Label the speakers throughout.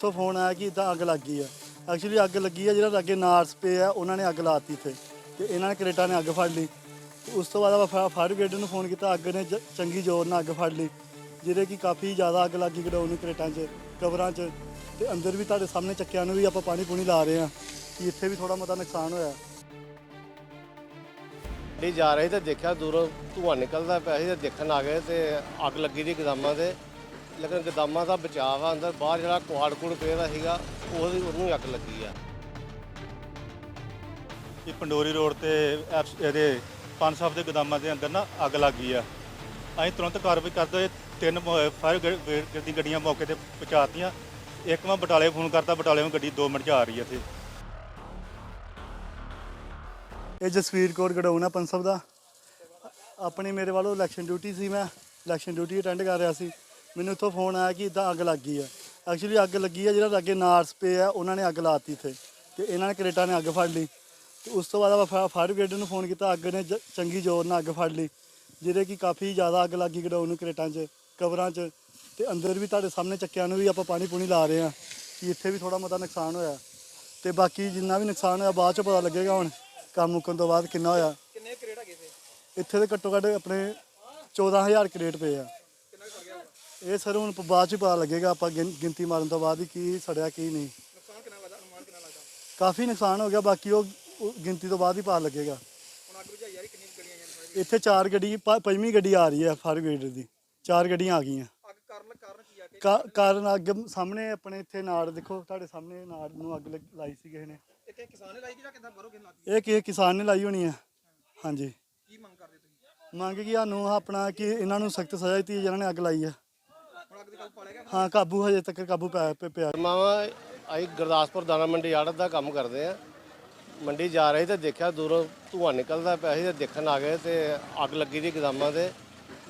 Speaker 1: ਤੋਂ ਫੋਨ ਆਇਆ ਕਿ ਇਦਾਂ ਅੱਗ ਲੱਗ ਗਈ ਆ। ਐਕਚੁਅਲੀ ਅੱਗ ਲੱਗੀ ਆ, ਜਿਹੜਾ ਲਾਗੇ ਨਾਰਸ ਪਏ ਆ, ਉਹਨਾਂ ਨੇ ਅੱਗ ਲਾਤੀ ਇੱਥੇ। ਤੇ ਇਹਨਾਂ ਨੇ ਕਰੇਟਾ ਨੇ ਅੱਗ ਫੜ ਲਈ। ਉਸ ਤੋਂ ਬਾਅਦ ਆਪਾਂ ਫਾਇਰ ਬ੍ਰਿਗੇਡ ਨੂੰ ਫੋਨ ਕੀਤਾ, ਅੱਗ ਨੇ ਚੰਗੀ ਜ਼ੋਰ ਨਾਲ ਅੱਗ ਫੜ ਲਈ। ਜਿਹਦੇ ਕਿ ਕਾਫੀ ਜ਼ਿਆਦਾ ਅੱਗ ਲੱਗੀ ਗਡਾਊਨ ਨੂੰ ਕਰੇਟਾਂ 'ਚ ਕਵਰਾਂ 'ਚ। ਤੇ ਅੰਦਰ ਵੀ ਤੁਹਾਡੇ ਸਾਹਮਣੇ ਚੱਕਿਆਂ ਨੂੰ ਵੀ ਆਪਾਂ ਪਾਣੀ ਪੂਣੀ ਲਾ ਰਹੇ ਆ ਕਿ ਇੱਥੇ ਵੀ ਥੋੜਾ ਮਤਾ ਨੁਕਸਾਨ ਹੋਇਆ।
Speaker 2: ਗੱਡੀ ਜਾ ਰਹੇ ਤੇ ਦੇਖਿਆ, ਦੂਰੋਂ ਧੂੰਆਂ ਨਿਕਲਦਾ ਪਿਆ ਸੀ ਤੇ ਦੇਖਣ ਆ ਗਏ ਤੇ ਅੱਗ ਲੱਗੀ ਦੀ ਗਦਾਮਾਂ ਤੇ। ਲੇਕਿਨ ਗਦਾਮਾਂ ਦਾ ਬਚਾਅ ਆ ਅੰਦਰ ਬਾਹਰ ਜਿਹੜਾ ਕੁਆੜ ਕੁੜ ਪਿਆ ਸੀਗਾ ਉਹਦੀ ਉਹਨੂੰ ਅੱਗ ਲੱਗੀ ਆ।
Speaker 3: ਇਹ ਪੰਡੋਰੀ ਰੋਡ ਤੇ ਐਪਸ- ਇਹਦੇ ਪੰਜ ਸਾਹਿਬ ਦੇ ਗੋਦਾਮਾਂ ਦੇ ਅੰਦਰ ਨਾ ਅੱਗ ਲੱਗ ਗਈ ਆ। ਅਸੀਂ ਤੁਰੰਤ ਕਾਰਵਾਈ ਕਰਦੇ ਹੋਏ ਤਿੰਨ ਫਾਇਰ ਬ੍ਰਿਗੇਡ ਦੀ ਗੱਡੀਆਂ ਮੌਕੇ ਤੇ ਪਹੁੰਚਾਤੀਆਂ। ਇੱਕ ਮੈਂ ਬਟਾਲੇ ਫੋਨ ਕਰਤਾ ਬਟਾਲੇ ਨੂੰ ਗੱਡੀ 2 ਮਿੰਟ 'ਚ ਆ ਰਹੀ ਹੈ ਇੱਥੇ।
Speaker 1: ਇਹ ਜਸਵੀਰ ਕੌਰ ਗਡਾਉਣਾ ਪੰਸਬ ਦਾ। ਆਪਣੀ ਮੇਰੇ ਵੱਲੋਂ ਇਲੈਕਸ਼ਨ ਡਿਊਟੀ ਸੀ ਮੈਂ। ਇਲੈਕਸ਼ਨ ਡਿਊਟੀ ਅਟੈਂਡ ਕਰ ਰਿਹਾ ਸੀ। ਮੈਨੂੰ ਇੱਥੋਂ ਫੋਨ ਆਇਆ ਕਿ ਇਦਾਂ ਅੱਗ ਲੱਗ ਗਈ ਆ ਐਕਚੁਅਲੀ ਅੱਗ ਲੱਗੀ ਆ ਜਿਹੜਾ ਲਾਗੇ ਨਾਰਸ ਪਏ ਆ ਉਹਨਾਂ ਨੇ ਅੱਗ ਲਾਤੀ ਇੱਥੇ। ਤੇ ਇਹਨਾਂ ਨੇ ਕਰੇਟਾ ਨੇ ਅੱਗ ਫੜ ਲਈ। ਤੇ ਉਸ ਤੋਂ ਬਾਅਦ ਆਪਾਂ ਫਾਇਰ ਬ੍ਰਿਗੇਡ ਨੂੰ ਫੋਨ ਕੀਤਾ ਅੱਗ ਨੇ ਜ- ਚੰਗੀ ਜ਼ੋਰ ਨਾਲ ਅੱਗ ਫੜ ਲਈ। ਜਿਹਦੇ ਕਿ ਕਾਫੀ ਜ਼ਿਆਦਾ ਅੱਗ ਲੱਗੀ ਗਡਾਊਨ ਨੂੰ ਕਰੇਟਾਂ 'ਚ ਕਵਰਾਂ 'ਚ। ਤੇ ਅੰਦਰ ਵੀ ਤੁਹਾਡੇ ਸਾਹਮਣੇ ਚੱਕਿਆਂ ਨੂੰ ਵੀ ਆਪਾਂ ਪਾਣੀ ਪੂਣੀ ਲਾ ਰਹੇ ਆ ਕਿ ਇੱਥੇ ਵੀ ਥੋੜਾ ਮਤਾ ਨੁਕਸਾਨ ਹੋਇਆ। ਤੇ ਬਾਕੀ ਜਿੰਨਾ ਵੀ ਨੁਕਸਾਨ ਹੋਇਆ ਬਾਅਦ ਚ ਪਤਾ ਲੱਗੇਗਾ ਹੁਣ ਕੰਮ ਮੁੱਕਣ ਤੋਂ ਬਾਅਦ ਕਿੰਨਾ ਹੋਇਆ।
Speaker 4: ਕਿੰਨੇ ਕਰੇਟ ਹੈਗੇ
Speaker 1: ਇੱਥੇ? ਦੇ ਘੱਟੋ ਘੱਟ ਆਪਣੇ 14000 ਕਰੇਟ ਪਏ ਆ। ਇਹ ਸਰ ਹੁਣ ਬਾਅਦ ਚ ਪਤਾ ਲੱਗੇਗਾ ਆਪਾਂ ਗਿਣ- ਗਿਣਤੀ ਮਾਰਨ ਤੋਂ ਬਾਅਦ ਹੀ ਕੀ ਸੜਿਆ ਕੀ ਨਹੀਂ।
Speaker 4: ਨੁਕਸਾਨ ਕਿੰਨਾ ਲੱਗਦਾ? ਅਨੁਮਾਨ ਕਿੰਨਾ ਲੱਗਦਾ?
Speaker 1: ਕਾਫੀ ਨੁਕਸਾਨ ਹੋ ਗਿਆ ਬਾਕੀ ਉਹ ਉਹ ਗਿਣਤੀ ਤੋਂ ਬਾਅਦ ਹੀ ਪਤਾ ਲੱਗੇਗਾ।
Speaker 4: ਹੁਣ ਅੱਗ ਬੁਝਾਈ ਯਾਰ ਕਿੰਨੀ ਕੁ ਗੱਡੀਆਂ ਆਈਆਂ ਨੇ
Speaker 1: ਇੱਥੇ ਚਾਰ ਗੱਡੀ ਪ- ਪੰਜਵੀਂ ਗੱਡੀ ਆ ਰਹੀ ਹੈ ਫਾਇਰ ਬ੍ਰਿਗੇਡ ਦੀ। ਚਾਰ ਗੱਡੀਆਂ ਆ ਗਈਆਂ।
Speaker 4: ਅੱਗ ਕਾਰਨ ਕਾਰਨ ਕੀ ਆ? ਕਿ
Speaker 1: ਕਾ- ਕਾਰਨ ਅੱਗ ਸਾਹਮਣੇ ਆਪਣੇ ਇੱਥੇ ਨਾੜ ਦੇਖੋ ਤੁਹਾਡੇ ਸਾਹਮਣੇ ਨਾੜ ਨੂੰ ਅੱਗ ਲੱਗ- ਲਾਈ ਸੀ ਕਿਸੇ ਨੇ।
Speaker 4: ਇੱਥੇ ਕਿਸਾਨ ਨੇ ਲਾਈ ਕਿ ਜਾਂ ਕਿੱਦਾਂ ਬਾਹਰੋਂ ਕਿਨ ਲਾਤੀ?
Speaker 1: ਇਹ ਕਿਸੇ ਕਿਸਾਨ ਨੇ ਲਾਈ ਹੋਣੀ ਆ ਹਾਂਜੀ।
Speaker 4: ਕੀ ਮੰਗ ਕਰਦੇ ਤੁਸੀਂ?
Speaker 1: ਮੰਗ ਕੀ ਸਾਨੂੰ ਆਪਣਾ ਕਿ ਇਹਨਾਂ ਨੂੰ ਸਖਤ ਸਜ਼ਾ ਦਿੱਤੀ ਜਿਹਨਾਂ ਨੇ ਅੱਗ ਲਾਈ ਆ
Speaker 4: ਹੁਣ ਅੱਗ ਦੇ ਕਾਬੂ ਪਾ ਲਿਆ ਗਿਆ
Speaker 1: ਹਾਂ, ਕਾਬੂ ਹਜੇ ਤੱਕ ਕਾਬੂ ਪੈ ਪੈ- ਪਿਆ।
Speaker 2: ਮਾਵਾ ਅਸੀਂ ਗੁਰਦਾਸਪੁਰ ਦਾਣਾ ਮੰਡੀ ਆੜਤ ਦਾ ਕੰਮ ਕਰਦੇ ਆ ਮੰਡੀ ਜਾ ਰਹੀ ਤੇ ਦੇਖਿਆ ਦੂਰੋਂ ਧੂੰਆਂ ਨਿਕਲਦਾ ਪਿਆ ਸੀ ਤੇ ਦੇਖਣ ਆ ਗਏ ਤੇ ਅੱਗ ਲੱਗੀ ਦੀ ਗਦਾਮਾਂ ਤੇ।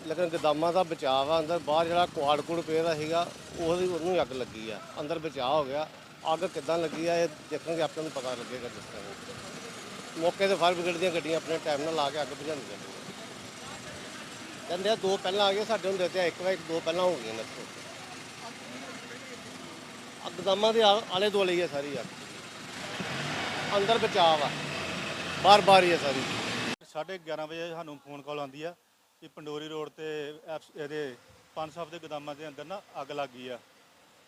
Speaker 2: ਲੇਕਿਨ ਗਦਾਮਾਂ ਦਾ ਬਚਾਅ ਆ ਅੰਦਰ ਬਾਹਰ ਜਿਹੜਾ ਕੁਆੜ ਕੁੜ ਪਿਆ ਸੀਗਾ, ਉਹਦੀ ਉਹਨੂੰ ਹੀ ਅੱਗ ਲੱਗੀ ਆ। ਅੰਦਰ ਬਚਾਅ ਹੋ ਗਿਆ। ਅੱਗ ਕਿੱਦਾਂ ਲੱਗੀ ਆ, ਇਹ ਦੇਖਣਗੇ ਆਪਾਂ ਨੂੰ ਪਤਾ ਲੱਗੇਗਾ ਜਿਸ ਤਰ੍ਹਾਂ। ਮੌਕੇ ਤੇ ਫਾਇਰ ਬ੍ਰਿਗੇਡ ਦੀਆਂ ਗੱਡੀਆਂ ਆਪਣੇ ਟਾਈਮ ਨਾਲ ਲਾ ਕੇ ਅੱਗ ਬੁਝਾਉਂਦੀਆਂ ਕਹਿੰਦੇ ਆ, ਦੋ ਪਹਿਲਾਂ ਆ ਗਏ ਸਾਡੇ ਹੁੰਦੇ ਤੇ ਇੱਕ ਵਾਰ ਦੋ ਪਹਿਲਾਂ ਹੋ ਗਈਆਂ ਨੇ ਇੱਥੇ ਅਕਦਮਾਂ ਦੇ ਆ- ਆਲੇ ਦੁਆਲੇ ਹੀ ਹੈ ਸਾਰੀ ਅੱਗ ਅੰਦਰ ਬਚਾਅ ਆ। ਬਾਰ ਬਾਰ ਹੀ ਹੈ ਸਾਰੀ
Speaker 3: 11:30 ਵਜੇ ਸਾਨੂੰ ਫੋਨ ਕਾਲ ਆਉਂਦੀ ਆ ਕਿ ਪੰਡੋਰੀ ਰੋਡ ਤੇ ਐਪਸ- ਇਹਦੇ ਪੰਜ ਸਾਹਿਬ ਦੇ ਗੋਦਾਮਾਂ ਦੇ ਅੰਦਰ ਨਾ ਅੱਗ ਲੱਗ ਗਈ ਆ।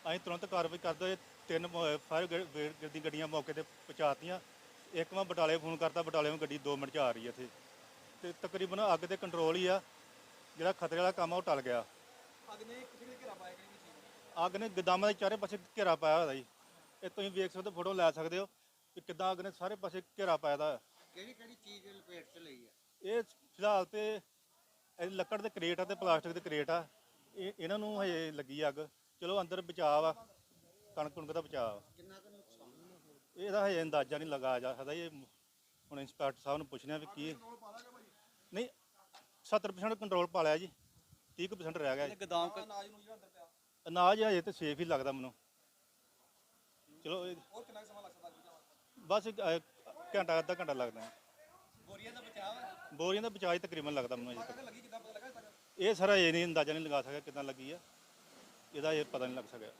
Speaker 3: ਅਸੀਂ ਤੁਰੰਤ ਕਾਰਵਾਈ ਕਰਦੇ ਹੋਏ ਤਿੰਨ ਫਾਇਰ ਬ੍ਰਿਗੇਡ ਦੀ ਗੱਡੀਆਂ ਮੌਕੇ ਤੇ ਪਹੁੰਚਾਤੀਆਂ। ਇੱਕ ਮੈਂ ਬਟਾਲੇ ਫੋਨ ਕਰਤਾ, ਬਟਾਲੇ ਨੂੰ ਗੱਡੀ 2 ਮਿੰਟ 'ਚ ਆ ਰਹੀ ਹੈ ਇੱਥੇ। ਤੇ ਤਕਰੀਬਨ ਅੱਗ 'ਤੇ ਕੰਟਰੋਲ ਹੀ ਆ। ਜਿਹੜਾ ਖਤਰੇ ਵਾਲਾ ਕੰਮ ਆ ਉਹ ਟਲ ਗਿਆ।
Speaker 4: ਅੱਗ ਨੇ ਕਿਸੇ ਦੇ ਘੇਰਾ ਪਾਇਆ ਕਿਹੜੀ ਚੀਜ਼
Speaker 3: ਅੱਗ ਨੇ ਗੋਦਾਮਾਂ ਦੇ ਚਾਰੇ ਪਾਸੇ ਘੇਰਾ ਪਾਇਆ ਹੋਇਆ ਜੀ। ਇਹ ਤੁਸੀਂ ਵੇਖ ਸਕਦੇ ਫੋਟੋ ਲੈ ਸਕਦੇ ਹੋ ਕਿ ਕਿੱਦਾਂ ਅੱਗ ਨੇ ਸਾਰੇ ਪਾਸੇ ਘੇਰਾ ਪਾਇਆ ਦਾ।
Speaker 4: ਕਿਹੜੀ ਕਿਹੜੀ ਚੀਜ਼ ਲਪੇਟ ਚ ਲਈ ਆ?
Speaker 3: ਇਹ ਫਿਲਹਾਲ ਤੇ ਇਹ ਲੱਕੜ ਦੇ ਕਰੇਟ ਆ ਤੇ ਪਲਾਸਟਿਕ ਦੇ ਕਰੇਟ ਆ। ਇਹ ਇਹਨਾਂ ਨੂੰ ਹਜੇ ਲੱਗੀ ਅੱਗ। ਚਲੋ ਅੰਦਰ ਬਚਾਅ ਵਾ ਕਣਕ ਕੁਣਕ ਦਾ ਬਚਾਅ ਵਾ।
Speaker 4: ਕਿੰਨਾ ਕੁ ਨੁਕਸਾਨ
Speaker 3: ਇਹਦਾ ਹਜੇ ਅੰਦਾਜ਼ਾ ਨਹੀਂ ਲਗਾਇਆ ਜਾ ਸਕਦਾ। ਇਹ ਹੁਣ ਇੰਸਪੈਕਟਰ ਸਾਹਿਬ ਨੂੰ ਪੁੱਛਣਾ ਵੀ ਕੀ ਨਹੀਂ 70% ਕੰਟਰੋਲ ਪਾ ਲਿਆ ਜੀ 30% ਰਹਿ ਗਿਆ ਜੀ।
Speaker 4: ਗਦਾਮ ਅਨਾਜ ਨੂੰ ਜਿਹੜਾ ਅੰਦਰ ਪਿਆ
Speaker 3: ਅਨਾਜ ਹਜੇ ਤੇ ਸੇਫ ਹੀ ਲੱਗਦਾ ਮੈਨੂੰ। ਚਲੋ ਇਹ
Speaker 4: ਹੋਰ ਕਿੰਨਾ ਕੁ ਸਮਾਂ ਲੱਗ ਸਕਦਾ ਅੱਗ ਬੁਝਾਉਣ
Speaker 3: ਬਸ ਇੱਕ, ਅਹ, ਘੰਟਾ ਅੱਧਾ ਘੰਟਾ ਲੱਗਦਾ ਹੈ।
Speaker 4: ਬੋਰੀਆਂ ਦਾ ਬਚਾਅ ਹੈ?
Speaker 3: ਬੋਰੀਆਂ ਦਾ ਬਚਾਅ ਹੀ ਤਕਰੀਬਨ ਲੱਗਦਾ ਮੈਨੂੰ ਅਜੇ ਤੱਕ।
Speaker 4: ਲੱਗੀ ਕਿੱਦਾਂ ਪਤਾ ਲੱਗਾ
Speaker 3: ਇਹ ਸਾਰਾ ਇਹ ਨਹੀਂ ਅੰਦਾਜ਼ਾ ਨਹੀਂ ਲਗਾ ਸਕਿਆ ਕਿਦਾਂ ਲੱਗੀ ਆ। ਇਹਦਾ ਇਹ ਪਤਾ ਨਹੀਂ ਲੱਗ ਸਕਿਆ।